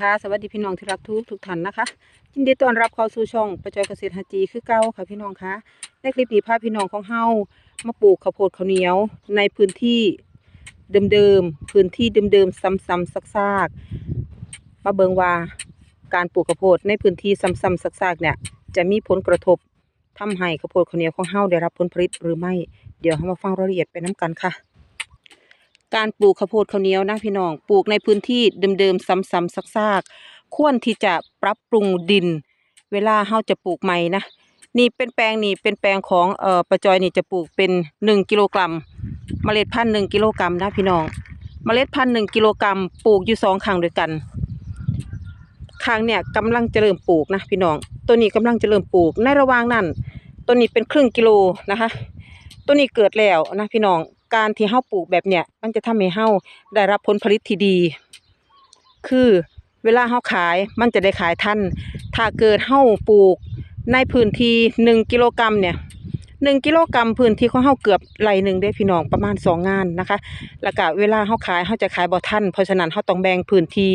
ค่ะสวัสดีพี่น้องที่รักทุกทุกท่านนะคะยินดีต้อนรับเข้าสู่ช่องประจอยเกษตรฮัจจีคือเก้าค่ะพี่น้องคะในคลิปนี้พาพี่น้องของเฮามาปลูกข้าวโพดข้าวเหนียว ในพื้นที่เดิมๆพื้นที่เดิมๆซ้ำๆซากๆมาเบิงว่าการปลูกข้าวโพดในพื้นที่ซ้ำๆซากๆเนี่ยจะมีผลกระทบทำให้ข้าวโพดข้าวเหนียวของเฮาได้รับผลผลิตหรือไม่เดี๋ยวเรามาฟังรายละเอียดไปน้กันค่ะ การปลูกข้าวโพดข้าวเหนียวนะพี่น้อง ปลูกในพื้นที่เดิมๆซ้ำๆซากๆ ควรที่จะปรับปรุงดิน เวลาเฮาจะปลูกใหม่นะนี่เป็นแปลงนี่เป็นแปลงของเอ่อประจอยนี่จะปลูกเป็นหนึ่งกิโลกรัมเมล็ดพันธุ์หนึ่งกิโลกรัมนะพี่น้อง เมล็ดพันธุ์หนึ่งกิโลกรัมปลูกอยู่สองครั้งด้วยกันครั้งเนี่ยกำลังจะเริ่มปลูกนะพี่น้อง ตัวนี้กำลังจะเริ่มปลูกในระหว่างนั้นตัวนี้เป็นครึ่งกิโลนะคะ ตัวนี้เกิดแล้วนะพี่น้อง การที่เฮาปลูกแบบเนี้ยมันจะทำให้เฮาได้รับผลผลิตที่ดี คือเวลาเฮาขายมันจะได้ขายทันถ้าเกิดเฮาปลูกในพื้นที่หนึ่งกิโลกรัมเนี่ยหนึ่งกิโลกรัมพื้นที่ของเฮาเกือบไรหนึ่งได้พี่น้องประมาณสองงานนะคะ แล้วก็เวลาเฮาขายเฮาจะขายบ่ทันเพราะฉะนั้นเฮาต้องแบ่งพื้นที่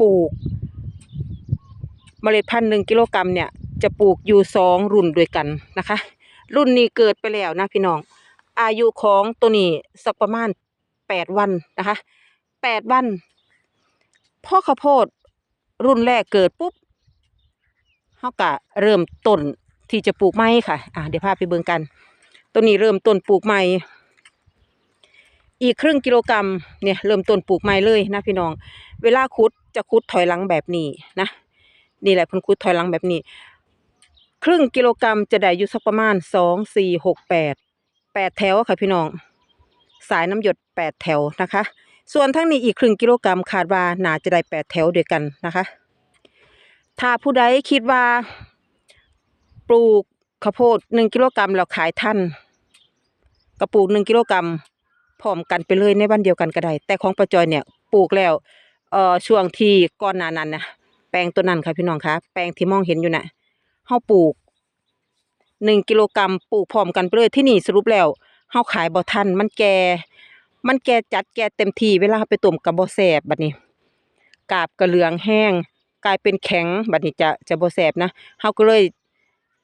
ปลูก เมล็ดพันธุ์หนึ่งกิโลกรัมเนี่ยจะปลูกอยู่สองรุ่นด้วยกันนะคะ รุ่นนี้เกิดไปแล้วนะพี่น้อง อายุของตัวนี้สักประมาณแปดวันนะคะแปดวันพ่อข้าวโพดรุ่นแรกเกิดปุ๊บเขากะเริ่มต้นที่จะปลูกไม้ค่ะ อ่าเดี๋ยวพาไปเบิ่งกัน ตัวนี้เริ่มต้นปลูกไม้อีกครึ่งกิโลกรัมเนี่ยเริ่มต้นปลูกไม้เลยนะพี่น้อง เวลาคุดจะคุดถอยหลังแบบนี้นะ นี่แหละเพิ่นคุดถอยหลังแบบนี้ ครึ่งกิโลกรัมจะได้อยู่สักประมาณสองสี่หกแปด แปดแถวค่ะพี่น้อง สายน้ำหยดแปดแถวนะคะ ส่วนทั้งนี้อีกครึ่งกิโลกรัมคาดว่าน่าจะได้แปดแถวด้วยกันนะคะ ถ้าผู้ใดคิดว่า ปลูกข้าวโพดหนึ่งกิโลกรัมแล้วขายท่านกระปลูกหนึ่งกิโลกรัมพร้อมกันไปเลยในวันเดียวกันก็ได้ แต่ของประจอยเนี่ยปลูกแล้วเอ่อช่วงที่ก่อนหน้านั้นนะแปลงตัวนั้นค่ะพี่น้องคะแปลงที่มองเห็นอยู่น่ะเฮาปลูก หนึ่งกิโลกรัมปลูกพร้อมกันไปเลยที่นี่สรุปแล้วเฮาขายบ่ทันมันแก่ มันแก่จัดแก่เต็มที่เวลาเราไปต้มกับบ่แซ่บบัดนี้กาบกระเหลืองแห้ง กลายเป็นแข็งบัดนี้จะจะบ่แซ่บนะเฮาก็เลย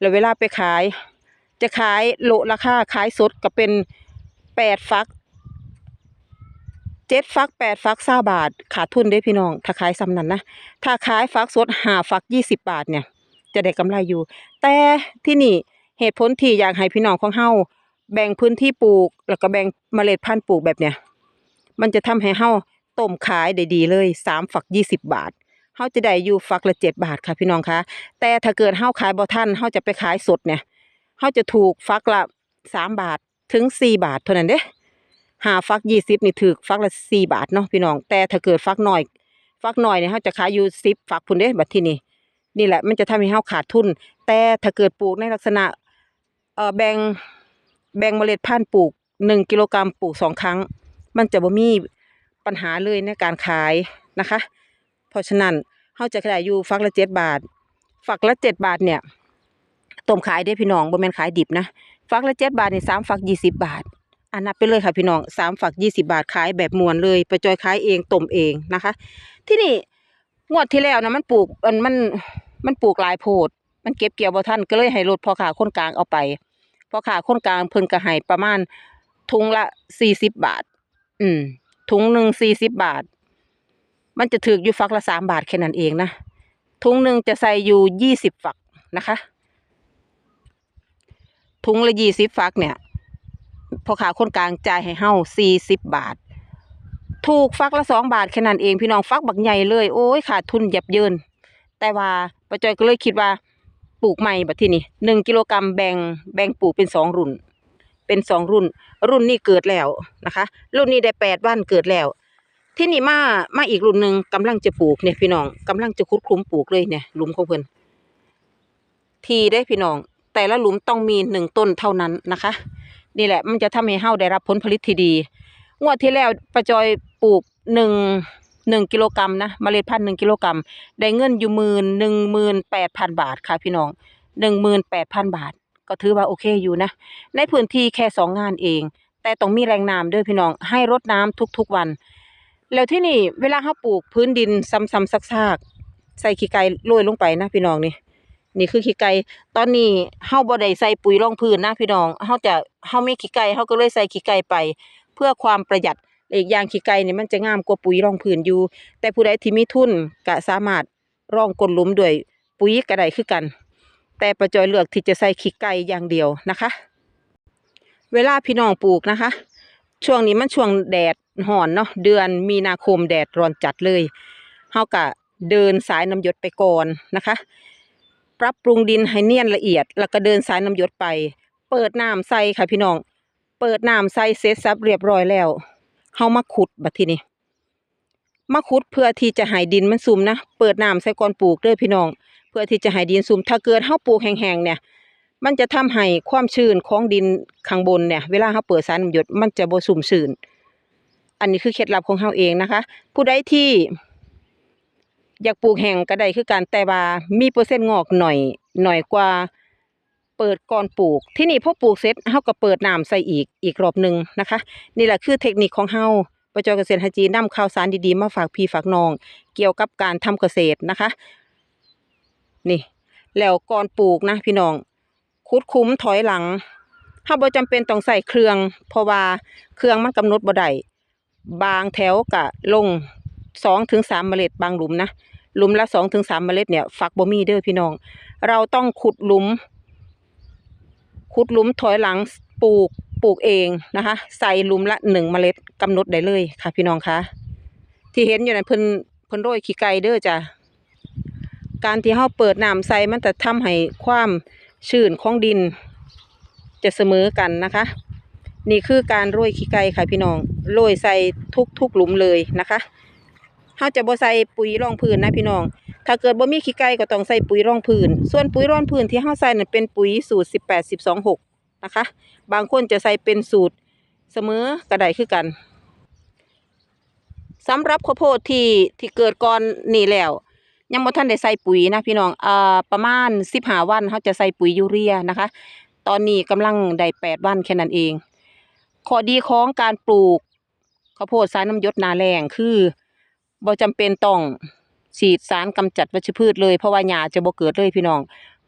แล้วเวลาไปขาย จะขายโลราคาขายสดก็เป็นแปดฟักเจ็ดฟักแปดฟักเ้าบาท ขาดทุนเด้พี่น้อง ถ้าขายซ้ำนั้นนะ ถ้าขายฟักสดห้าฟักยี่สิบบาทเนี่ย จะได้กำไรอยู่ แต่ที่นี่ เหตุผลที่อยากให้พี่น้องของเฮาแบ่งพื้นที่ปลูก แล้วก็แบ่งเมล็ดพันธุ์ปลูกแบบเนี้ยมันจะทำให้เฮาต้มขายได้ดีเลยสามฝักยี่สิบบาทเฮาจะได้อยู่ฝักละเจ็ดบาทค่ะพี่น้องคะแต่ถ้าเกิดเฮาขายบ่ทันเฮาจะไปขายสดเนี่ยเฮาจะถูกฝักละสามบาทถึงสี่บาทเท่านั้นเด้หาฟักยี่สิบนี่ถือฟักละสี่บาทเนาะพี่น้อง แต่ถ้าเกิดฟักหน่อย ฟักหน่อยเนี่ยเฮาจะขายอยู่สิบฟักพุ่นเด้บัดที่นี่นี่แหละมันจะทำให้เฮาขาดทุน แต่ถ้าเกิดปลูกในลักษณะ เอ่อแบ่งแบ่งเมล็ดพันธุ์ปลูกหนึ่งกิโลกรัมปลูกสองครั้ง มันจะบ่มีปัญหาเลยในการขายนะคะ เพราะฉะนั้นเฮาจะขายอยู่ฝักละเจ็ดบาท ฝักละเจ็ดบาทเนี่ยต้มขายได้พี่น้องบ่แม่นขายดิบนะฝักละเจ็ดบาทนี่สามฝักยี่สิบบาทอันนับไปเลยค่ะพี่น้องสามฝักยี่สิบาทขายแบบมวนเลยไปจอยขายเองต้มเองนะคะ ที่นี่งวดที่แล้วนะมันปลูกมันมันมันปลูกหลายโพด มันเก็บเกี่ยวบ่ทันก็เลยให้รถพ่อขาคนกลางเอาไปพ่อขาคนกลางเพิ่นก็ให้ประมาณถุงละสี่สิบบาท อืมถุงหนึ่งสี่สิบบาท มันจะถืออยู่ฝักละสามบาทแค่นั้นเองนะถุงหนึ่งจะใส่อยู่ยี่สิบฝักนะคะถุงละยี่สิบฝักเนี่ยพ่อขาคนกลางจ่ายให้เฮาสี่สิบบาท ถูกฟักละสองบาทแค่นั้นเองพี่น้องฟักบักใหญ่เลย โอ้ยขาดทุนยับเยิน แต่ว่าป้าจอยก็เลยคิดว่า ปลูกใหม่แบบที่นี่หนึ่งกิโลกรัมแบ่งแบ่งปลูกเป็นสองรุ่น เป็นสองรุ่น รุ่นนี้เกิดแล้วนะคะ รุ่นนี้ได้แปดวันเกิดแล้ว ที่นี่มามาอีกรุ่นหนึ่งกำลังจะปลูกเนี่ยพี่น้องกำลังจะคุดคลุมปลูกเลยเนี่ยหลุมของเพิ่นทีได้พี่น้อง แต่ละหลุมต้องมีหนึ่งต้นเท่านั้นนะคะ นี่แหละมันจะทำให้เฮาได้รับผลผลิตที่ดีงวดที่แล้วป้าจอยปลูกหนึ่ง หนึ่งกิโลกรัมนะเมล็ดพันธุ์หนึ่งกิโลกรัมได้เงินอยู่หมื่นหนึ่งหมื่นแปดพันบาทค่ะพี่น้องหนึ่งหมื่นแปดพันบาท ก็ถือว่าโอเคอยู่นะ ในพื้นที่แค่สองงานเอง แต่ต้องมีแรงน้ำด้วยพี่น้องให้รดน้ำทุกๆวัน แล้วที่นี่เวลาเฮาปลูกพื้นดินซ้ำๆซากๆใส่ขี้ไก่โรยลงไปนะพี่น้องนี่นี่คือขี้ไก่ ตอนนี้เฮาบ่ได้ใส่ปุ๋ยรองพื้นนะพี่น้องเฮาจะเฮามีขี้ไก่เฮาก็เลยใส่ขี้ไก่ไป เพื่อความประหยัด อีกอย่างขี้ไก่นี่มันจะงามกว่าปุ๋ยรองพื้นอยู่ แต่ผู้ใดที่มีทุนก็สามารถรองก้นหลุมด้วยปุ๋ยก็ได้คือกัน แต่ประจอยเลือกที่จะใส่ขี้ไก่อย่างเดียวนะคะ เวลาพี่น้องปลูกนะคะ ช่วงนี้มันช่วงแดดห่อนเนาะเดือนมีนาคมแดดร้อนจัดเลยเฮาก็เดินสายน้ำหยศไปก่อนนะคะ ปรับปรุงดินให้เนียนละเอียด แล้วก็เดินสายน้ำหยศไป เปิดน้ำใส่ค่ะพี่น้อง เปิดน้ำใส่เสร็จสับเรียบร้อยแล้ว เฮามาขุดบัดทีนี้มาขุดเพื่อที่จะให้ดินมันซุ่มนะ เปิดน้ำใส่ก่อนปลูกเด้อพี่น้อง เพื่อที่จะให้ดินซุ่ม ถ้าเกิดเฮาปลูกแห้งๆเนี่ย มันจะทำให้ความชื้นของดินข้างบนเนี่ย เวลาเฮาเปิดสายน้ำหยดมันจะบ่สุ่มชื้น อันนี้คือเคล็ดลับของเฮาเองนะคะ ผู้ใดที่ อยากปลูกแห้งก็ได้คือกันแต่ว่ามีเปอร์เซ็นต์งอกหน่อยหน่อยกว่า เปิดก่อนปลูก ที่นี่พอปลูกเสร็จเฮาก็เปิดน้ำใส่อีกอีกรอบหนึ่งนะคะ นี่แหละคือเทคนิคของเฮาประจอยเกษตรฮัจีนำข่าวสารดีๆมาฝากพี่ฝากน้อง เกี่ยวกับการทำเกษตรนะคะ นี่ แล้วก่อนปลูกนะ พี่น้องคุดคุ้มถอยหลังเฮาบ่จำเป็นต้องใส่เครื่อง เพราะว่าเครื่องมันกำหนดบ่ได้บางแถวก็ลงสองถึงสามเมล็ดบางหลุมนะหลุมละสองถึงสามเมล็ดเนี่ยฝักบ่มีเด้อพี่น้อง เราต้องขุดหลุม ขุดหลุมถอยหลังปลูกปลูกเองนะคะ ใส่หลุมละหนึ่งเมล็ดกำหนดได้เลยค่ะ พี่น้องคะที่เห็นอยู่นั่นเพิ่นเพิ่นโรยขี้ไก่เด้อจ้ะการที่เฮาเปิดน้ำใส่มันจะทำให้ความชื้นของดิน จะเสมอกันนะคะ นี่คือการโรยขี้ไก่ค่ะพี่น้องโรยใส่ทุกทุกหลุมเลยนะคะเฮาจะบ่ใส่ปุ๋ยรองพื้นนะพี่น้อง ถ้าเกิดบ่มีขี้ไก่ก็ต้องใส่ปุ๋ยรองพื้น ส่วนปุ๋ยรองพื้นที่เฮาใส่นั่นเป็นปุ๋ยสูตร 18 12 6นะคะ บางคนจะใส่เป็นสูตรเสมอก็ไดคือกันสำหรับข้าวโพดที่ที่เกิดก่อนนี่แล้ว ยังบ่ทันได้ใส่ปุ๋ยนะพี่น้องอ่าประมาณ15วันเฮาจะใส่ปุ๋ยยูเรียนะคะ ตอนนี้กำลังได้8วันแค่นั้นเองข้อดีของการปลูกข้าวโพดสายน้ำยศนาแรงคือบ่จำเป็นต้อง ฉีดสารกำจัดวัชพืชเลยเพราะว่าหญ้าจะบ่เกิดเลยพี่น้อง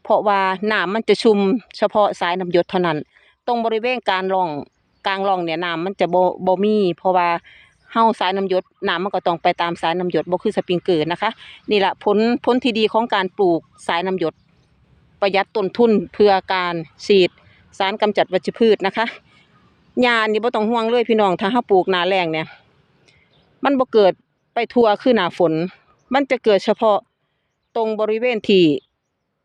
เพราะว่าน้ำมันจะชุ่มเฉพาะสายน้ำหยศเท่านั้น ตรงบริเวณการร่องกลางร่องเนี่ยน้ำมันจะบ่บ่มี เพราะว่าเฮาสายน้ำหยศน้ำมันก็ต้องไปตามสายน้ำหยศบ่คือสปริงเกอร์นะคะ นี่แหละผลผลที่ดีของการปลูกสายน้ำหยด ประหยัดต้นทุนเพื่อการฉีดสารกำจัดวัชพืชนะคะยานี่บ่ต้องห่วงเลยพี่น้องถ้าเฮาปลูกหนาแล้งเนี่ย มันบ่เกิดไปทั่วคือหน้าฝน มันจะเกิดเฉพาะตรงบริเวณที่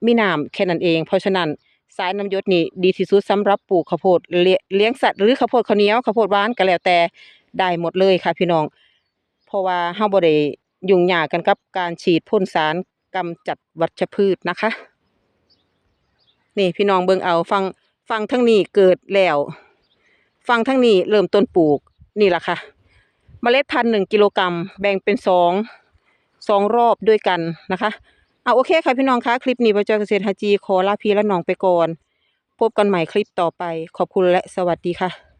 มีน้ำแค่นั้นเอง เพราะฉะนั้นสายน้ำยศนี่ดีที่สุดสำหรับปลูกข้าวโพดเลี้ยงสัตว์หรือข้าวโพดข้าวเหนียวข้าวโพดหวานก็แล้วแต่ได้หมดเลยค่ะพี่น้อง เพราะว่าเฮาบ่ได้ยุ่งยากกันกับการฉีดพ่นสารกำจัดวัชพืชนะคะ นี่พี่น้องเบิ่งเอาฟังฟังทั้งนี้เกิดแล้ว ฟังทั้งนี้เริ่มต้นปลูกนี่แหละค่ะ เมล็ดพันธุ์หนึ่งกิโลกรัมแบ่งเป็นสอง สองรอบด้วยกันนะคะเอาโอเคค่ะพี่น้องคะคลิปนี้ประจอยเกษตรฮาจีขอลาพีและน้องไปก่อน พบกันใหม่คลิปต่อไปขอบคุณและสวัสดีค่ะ